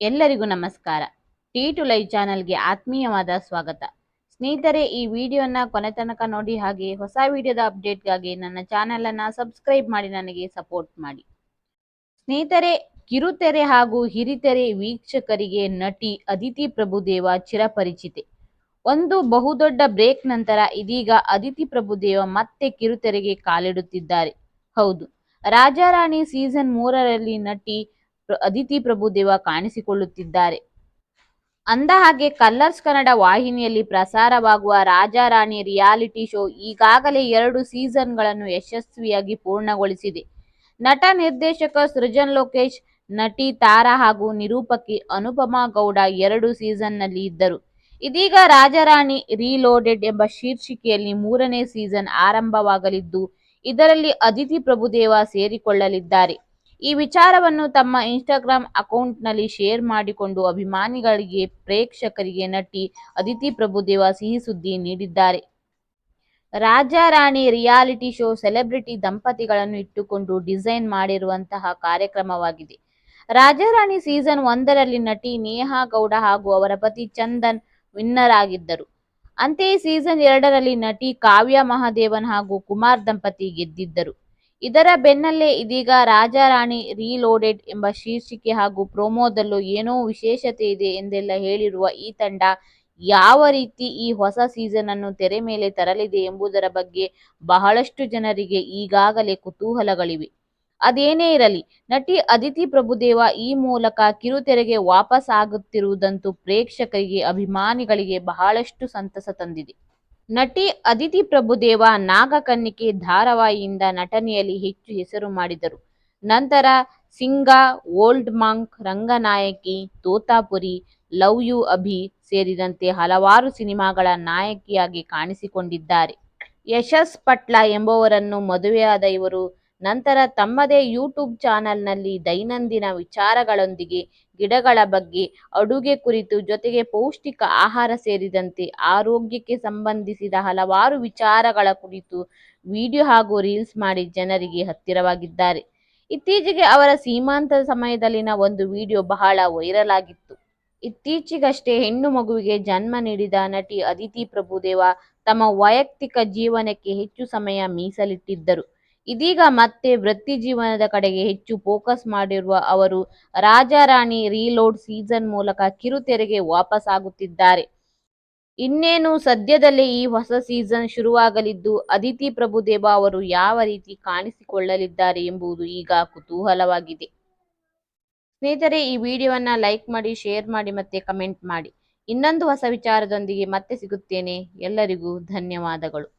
ಎಲ್ಲರಿಗೂ ನಮಸ್ಕಾರ. T to live ಚಾನಲ್ಗೆ ಆತ್ಮೀಯವಾದ ಸ್ವಾಗತ. ಸ್ನೇಹಿತರೆ, ಈ ವಿಡಿಯೋನ ಕೊನೆ ತನಕ ನೋಡಿ ಹಾಗೆ ಹೊಸ ವಿಡಿಯೋದ ಅಪ್ಡೇಟ್ಗಾಗಿ ನನ್ನ ಚಾನೆಲ್ ಅನ್ನ ಸಬ್ಸ್ಕ್ರೈಬ್ ಮಾಡಿ ನನಗೆ ಸಪೋರ್ಟ್ ಮಾಡಿ. ಸ್ನೇಹಿತರೆ, ಕಿರುತೆರೆ ಹಾಗೂ ಹಿರಿತೆರೆ ವೀಕ್ಷಕರಿಗೆ ನಟಿ ಅದಿತಿ ಪ್ರಭುದೇವ ಚಿರಪರಿಚಿತೆ. ಒಂದು ಬಹುದೊಡ್ಡ ಬ್ರೇಕ್ ನಂತರ ಇದೀಗ ಅದಿತಿ ಪ್ರಭುದೇವ ಮತ್ತೆ ಕಿರುತೆರೆಗೆ ಕಾಲಿಡುತ್ತಿದ್ದಾರೆ. ಹೌದು, ರಾಜಾರಾಣಿ ಸೀಸನ್ ಮೂರರಲ್ಲಿ ನಟಿ ಅದಿತಿ ಪ್ರಭುದೇವ ಕಾಣಿಸಿಕೊಳ್ಳುತ್ತಿದ್ದಾರೆ. ಅಂದ ಹಾಗೆ ಕಲರ್ಸ್ ಕನ್ನಡ ವಾಹಿನಿಯಲ್ಲಿ ಪ್ರಸಾರವಾಗುವ ರಾಜಾರಾಣಿ ರಿಯಾಲಿಟಿ ಶೋ ಈಗಾಗಲೇ ಎರಡು ಸೀಸನ್ಗಳನ್ನು ಯಶಸ್ವಿಯಾಗಿ ಪೂರ್ಣಗೊಳಿಸಿದೆ. ನಟ ನಿರ್ದೇಶಕ ಸೃಜನ್ ಲೋಕೇಶ್, ನಟಿ ತಾರಾ ಹಾಗೂ ನಿರೂಪಕಿ ಅನುಪಮಾ ಗೌಡ ಎರಡು ಸೀಸನ್ನಲ್ಲಿ ಇದ್ದರು. ಇದೀಗ ರಾಜಾರಾಣಿ ರೀಲೋಡೆಡ್ ಎಂಬ ಶೀರ್ಷಿಕೆಯಲ್ಲಿ ಮೂರನೇ ಸೀಸನ್ ಆರಂಭವಾಗಲಿದ್ದು, ಇದರಲ್ಲಿ ಅದಿತಿ ಪ್ರಭುದೇವ ಸೇರಿಕೊಳ್ಳಲಿದ್ದಾರೆ. ಈ ವಿಚಾರವನ್ನು ತಮ್ಮ ಇನ್ಸ್ಟಾಗ್ರಾಂ ಅಕೌಂಟ್ನಲ್ಲಿ ಶೇರ್ ಮಾಡಿಕೊಂಡು ಅಭಿಮಾನಿಗಳಿಗೆ, ಪ್ರೇಕ್ಷಕರಿಗೆ ನಟಿ ಅದಿತಿ ಪ್ರಭುದೇವ ಸಿಹಿ ಸುದ್ದಿ ನೀಡಿದ್ದಾರೆ. ರಾಜಾರಾಣಿ ರಿಯಾಲಿಟಿ ಶೋ ಸೆಲೆಬ್ರಿಟಿ ದಂಪತಿಗಳನ್ನು ಇಟ್ಟುಕೊಂಡು ಡಿಸೈನ್ ಮಾಡಿರುವಂತಹ ಕಾರ್ಯಕ್ರಮವಾಗಿದೆ. ರಾಜಾರಾಣಿ ಸೀಸನ್ ಒಂದರಲ್ಲಿ ನಟಿ ನೇಹಾ ಗೌಡ ಹಾಗೂ ಅವರ ಪತಿ ಚಂದನ್ ವಿನ್ನರ್ ಆಗಿದ್ದರು. ಅಂತೆಯೇ ಸೀಸನ್ ಎರಡರಲ್ಲಿ ನಟಿ ಕಾವ್ಯ ಮಹಾದೇವನ್ ಹಾಗೂ ಕುಮಾರ್ ದಂಪತಿ ಗೆದ್ದಿದ್ದರು. ಇದರ ಬೆನ್ನಲ್ಲೇ ಇದೀಗ ರಾಜಾರಾಣಿ ರೀಲೋಡೆಡ್ ಎಂಬ ಶೀರ್ಷಿಕೆ ಹಾಗೂ ಪ್ರೋಮೋದಲ್ಲೂ ಏನೋ ವಿಶೇಷತೆ ಇದೆ ಎಂದೆಲ್ಲ ಹೇಳಿರುವ ಈ ತಂಡ ಯಾವ ರೀತಿ ಈ ಹೊಸ ಸೀಸನ್ ಅನ್ನು ತೆರೆ ಮೇಲೆ ತರಲಿದೆ ಎಂಬುದರ ಬಗ್ಗೆ ಬಹಳಷ್ಟು ಜನರಿಗೆ ಈಗಾಗಲೇ ಕುತೂಹಲಗಳಿವೆ. ಅದೇನೇ ಇರಲಿ, ನಟಿ ಅದಿತಿ ಪ್ರಭುದೇವ ಈ ಮೂಲಕ ಕಿರುತೆರೆಗೆ ವಾಪಸ್ ಆಗುತ್ತಿರುವುದಂತೂ ಪ್ರೇಕ್ಷಕರಿಗೆ ಅಭಿಮಾನಿಗಳಿಗೆ ಬಹಳಷ್ಟು ಸಂತಸ ತಂದಿದೆ. ನಟಿ ಅದಿತಿ ಪ್ರಭುದೇವ ನಾಗಕನ್ನಿಕೆ ಧಾರಾವಾಹಿಯಿಂದ ನಟನೆಯಲ್ಲಿ ಹೆಚ್ಚು ಹೆಸರು ಮಾಡಿದರು. ನಂತರ Singa, old monk, Ranganayaki, Totapuri, love you Abhi ಸೇರಿದಂತೆ ಹಲವಾರು ಸಿನಿಮಾಗಳ ನಾಯಕಿಯಾಗಿ ಕಾಣಿಸಿಕೊಂಡಿದ್ದಾರೆ. ಯಶಸ್ ಪಟ್ಲ ಎಂಬುವರನ್ನು ಮದುವೆಯಾದ ಇವರು ನಂತರ ತಮ್ಮದೇ ಯೂಟ್ಯೂಬ್ ಚಾನೆಲ್ನಲ್ಲಿ ದೈನಂದಿನ ವಿಚಾರಗಳೊಂದಿಗೆ ಗಿಡಗಳ ಬಗ್ಗೆ, ಅಡುಗೆ ಕುರಿತು ಜೊತೆಗೆ ಪೌಷ್ಟಿಕ ಆಹಾರ ಸೇರಿದಂತೆ ಆರೋಗ್ಯಕ್ಕೆ ಸಂಬಂಧಿಸಿದ ಹಲವಾರು ವಿಚಾರಗಳ ಕುರಿತು ವಿಡಿಯೋ ಹಾಗೂ ರೀಲ್ಸ್ ಮಾಡಿ ಜನರಿಗೆ ಹತ್ತಿರವಾಗಿದ್ದಾರೆ. ಇತ್ತೀಚೆಗೆ ಅವರ ಸೀಮಾಂತ ಸಮಯದಲ್ಲಿನ ಒಂದು ವಿಡಿಯೋ ಬಹಳ ವೈರಲ್ ಆಗಿತ್ತು. ಇತ್ತೀಚೆಗಷ್ಟೇ ಹೆಣ್ಣು ಮಗುವಿಗೆ ಜನ್ಮ ನೀಡಿದ ನಟಿ ಅದಿತಿ ಪ್ರಭುದೇವ ತಮ್ಮ ವೈಯಕ್ತಿಕ ಜೀವನಕ್ಕೆ ಹೆಚ್ಚು ಸಮಯ ಮೀಸಲಿಟ್ಟಿದ್ದರು. ಇದೀಗ ಮತ್ತೆ ವೃತ್ತಿ ಜೀವನದ ಕಡೆಗೆ ಹೆಚ್ಚು ಫೋಕಸ್ ಮಾಡಿರುವ ಅವರು ರಾಜಾರಾಣಿ ರೀಲೋಡ್ ಸೀಸನ್ ಮೂಲಕ ಕಿರುತೆರೆಗೆ ವಾಪಸ್ ಆಗುತ್ತಿದ್ದಾರೆ ಇನ್ನೇನು ಸದ್ಯದಲ್ಲೇ ಈ ಹೊಸ ಸೀಸನ್ ಶುರುವಾಗಲಿದ್ದು ಅದಿತಿ ಪ್ರಭುದೇವ ಅವರು ಯಾವ ರೀತಿ ಕಾಣಿಸಿಕೊಳ್ಳಲಿದ್ದಾರೆ ಎಂಬುದು ಈಗ ಕುತೂಹಲವಾಗಿದೆ. ಸ್ನೇಹಿತರೆ, ಈ ವಿಡಿಯೋವನ್ನ ಲೈಕ್ ಮಾಡಿ ಶೇರ್ ಮಾಡಿ ಮತ್ತೆ ಕಮೆಂಟ್ ಮಾಡಿ. ಇನ್ನೊಂದು ಹೊಸ ವಿಚಾರದೊಂದಿಗೆ ಮತ್ತೆ ಸಿಗುತ್ತೇನೆ. ಎಲ್ಲರಿಗೂ ಧನ್ಯವಾದಗಳು.